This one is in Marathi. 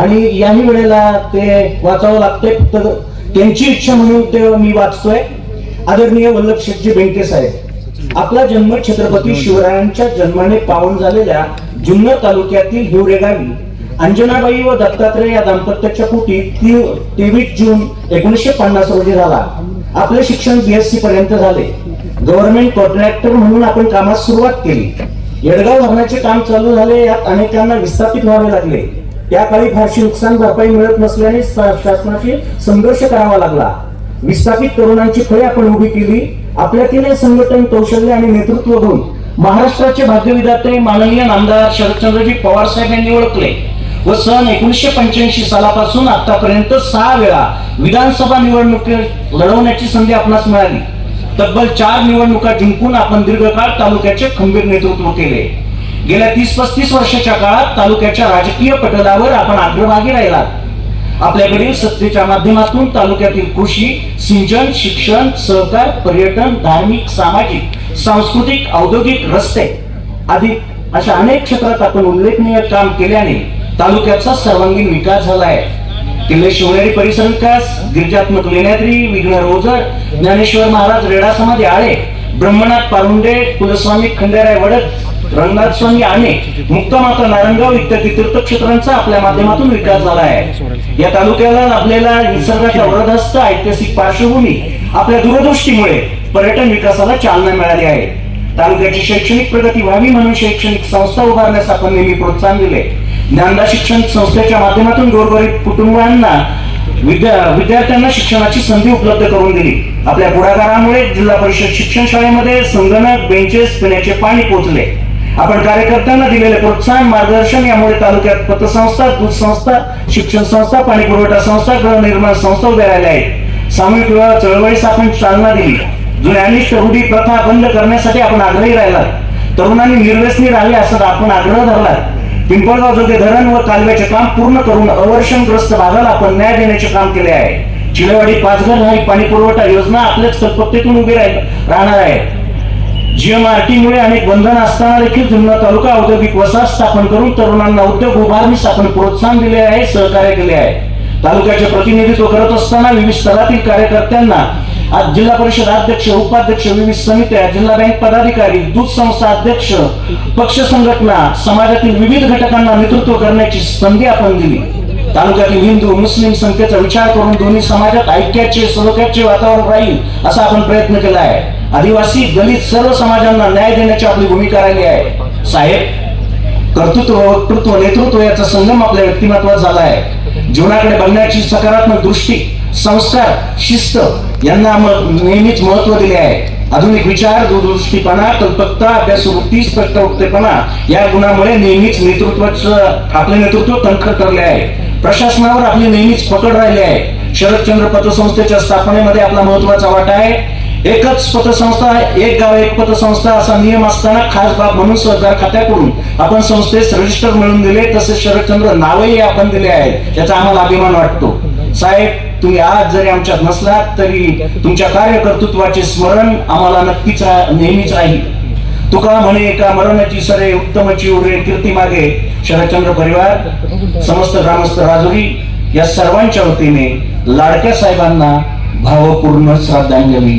आणि याही वेळेला ते वाचावं लागतंय फक्त त्यांची इच्छा म्हणून ते मी वाचतोय. आदरणीय वल्लभ शेठजी बेंके साहेब आपला जन्म छत्रपती शिवरायांच्या जन्माने पावन झालेल्या जुन्नर तालुक्यातील हिवरे गावी अंजनाबाई व दत्तात्रय या दाम्पत्याच्या पोटी तेवीस जून एकोणीसशे पन्नास रोजी झाला. आपले शिक्षण बीएससी पर्यंत झाले. गव्हर्नमेंट कॉन्ट्रॅक्टर म्हणून आपण कामास सुरुवात केली. येडगाव धरणाचे काम चालू झाले यात अनेकांना विस्थापित व्हावे लागले. त्या काळी फारशी नुकसान भरपाई मिळत नसल्याने शासनाशी संघर्ष करावा लागला. विस्थापित तरुणांची फळे आपण उभी केली. आपल्यातील संघटन कौशल्य आणि नेतृत्व घेऊन महाराष्ट्राचे भाग्यविधाते माननीय नामदार शरदचंद्रजी पवार साहेब यांनी ओळखले व सन एकोणीसशे पंच्याऐंशी सालापासून आतापर्यंत सहा वेळा विधानसभा निवडणूक लढवण्याची संधी आपणास मिळाली. तब्बल चार निवडणुका जिंकून आपण दीर्घकाळ तालुक्याचे खंबीर नेतृत्व केले. गेल्या तीस पस्तीस वर्षाच्या काळात तालुक्याच्या राजकीय पटलावर आपण अग्रभागी राहिला आपल्याकडील सत्तेच्या माध्यमातून तालुक्यातील कृषी सिंचन शिक्षण सहकार पर्यटन धार्मिक सामाजिक सांस्कृतिक औद्योगिक रस्ते आदी अशा अनेक क्षेत्रात आपण उल्लेखनीय काम केल्याने तालुक्याचा सर्वांगीण विकास झाला आहे किल्ले शिवनेरी परिसर विकास गिरजात्मक लेण्याद्री विघ्न रोजर ज्ञानेश्वर महाराज रेडा समाधी आळे ब्रह्मनाथ पारुंडे कुलस्वामी खंडेराय वडद रंगनाथ स्वामी आणे मुक्तमाता नारंगाव इत्यादी तीर्थक्षेत्रांचा आपल्या माध्यमातून विकास झाला आहे. या तालुक्याला लाभलेला निसर्गाच्या वरदहस्त ऐतिहासिक पार्श्वभूमी आपल्या दूरदृष्टीमुळे पर्यटन विकासाला चालना मिळाली आहे. तालुक्याची शैक्षणिक प्रगती व्हावी म्हणून शैक्षणिक संस्था उभारण्यास आपण नेहमी प्रोत्साहन दिले. ज्ञानदा शिक्षण संस्थेच्या माध्यमातून गोरगरीब कुटुंबांना विद्या विद्यार्थ्यांना शिक्षणाची संधी उपलब्ध करून दिली. आपल्या पुढाकारामुळे जिल्हा परिषद शिक्षण शाळेमध्ये संगणक बेंचेस पिण्याचे पाणी पोहोचले. आपण कार्यकर्त्यांना दिलेले प्रोत्साहन मार्गदर्शन यामुळे तालुक्यात पतसंस्था दूध संस्था शिक्षण संस्था पाणी पुरवठा संस्था गृहनिर्माण संस्था उभ्या राहिल्या आहेत. सामूहिक विवाह चळवळीस आपण चालना दिली. जुन्या अनिष्ट रूढी प्रथा बंद करण्यासाठी आपण आग्रही राहिला तरुणांनी निर्व्यसनी राहिले असं आपण आग्रह धरला पिंपळगाव जोगे धरण व कालव्याचे काम पूर्ण करून अवर्षणग्रस्त भागाला आपण न्याय देण्याचे काम केले आहे. चिलेवाडी पाचघर हा पाणी पुरवठा योजना आपल्याच कल्पकतेतून उभी राहणार आहे. जीएमआरटी मुळे अनेक बंधन असताना देखील जुन्नर तालुका औद्योगिक वसाहत स्थापन करून तरुणांना उद्योग उभारणीस आपण प्रोत्साहन दिले आहे सहकार्य केले आहे. तालुक्याचे प्रतिनिधित्व करत असताना विविध स्तरातील कार्यकर्त्यांना आज जिल्हा परिषद अध्यक्ष उपाध्यक्ष विविध समित्या जिल्हा बँक पदाधिकारी दूध संस्था अध्यक्ष पक्ष संघटना समाजातील विविध घटकांना नेतृत्व करण्याची संधी आपण दिली. तालुक्यातील हिंदू मुस्लिम संख्येचा विचार करून दोन्ही समाजात ऐक्याचे सलोख्याचे वातावरण राहील असा आपण प्रयत्न केला आहे. आदिवासी दलित सर्व समाजांना न्याय देण्याची आपली भूमिका राहिली आहे. साहेब कर्तृत्व वक्तृत्व नेतृत्व याचा संगम आपल्या व्यक्तिमत्वात झाला आहे. जीवनाकडे बघण्याची सकारात्मक दृष्टी संस्कार शिस्त यांना नेहमीच महत्त्व दिले आहे. आधुनिक विचार दूरदृष्टीपणा कल्पकता अभ्यासवृत्ती स्पष्टवक्तेपणा या गुणामुळे नेहमीच नेतृत्वाचं आपले नेतृत्व तणखर ठरले आहे. प्रशासनावर आपली नेहमीच पकड राहिली आहे. शरदचंद्र पतसंस्थेच्या स्थापनेमध्ये आपला महत्त्वाचा वाटा आहे. एकच पतसंस्था एक गाव एक पतसंस्था असा नियम असताना खास बाब म्हणून सहकार खात्याकडून आपण संस्थेस रजिस्टर मिळवून दिले तसेच शरदचंद्र नावही आपण दिले आहेत त्याचा आम्हाला अभिमान वाटतो. साहेब तुम्ही आज जरी आमच्यात नसलात तरी तुमच्या कार्यकर्तृत्वाचे स्मरण आम्हाला नक्कीच नेहमीच राहील. तुका म्हणे का मरणाची सरे उत्तमची उरे कीर्ती मागे शरदचंद्र परिवार समस्त ग्रामस्थ राजुरी या सर्वांच्या वतीने लाडक्या साहेबांना भावपूर्ण श्रद्धांजली.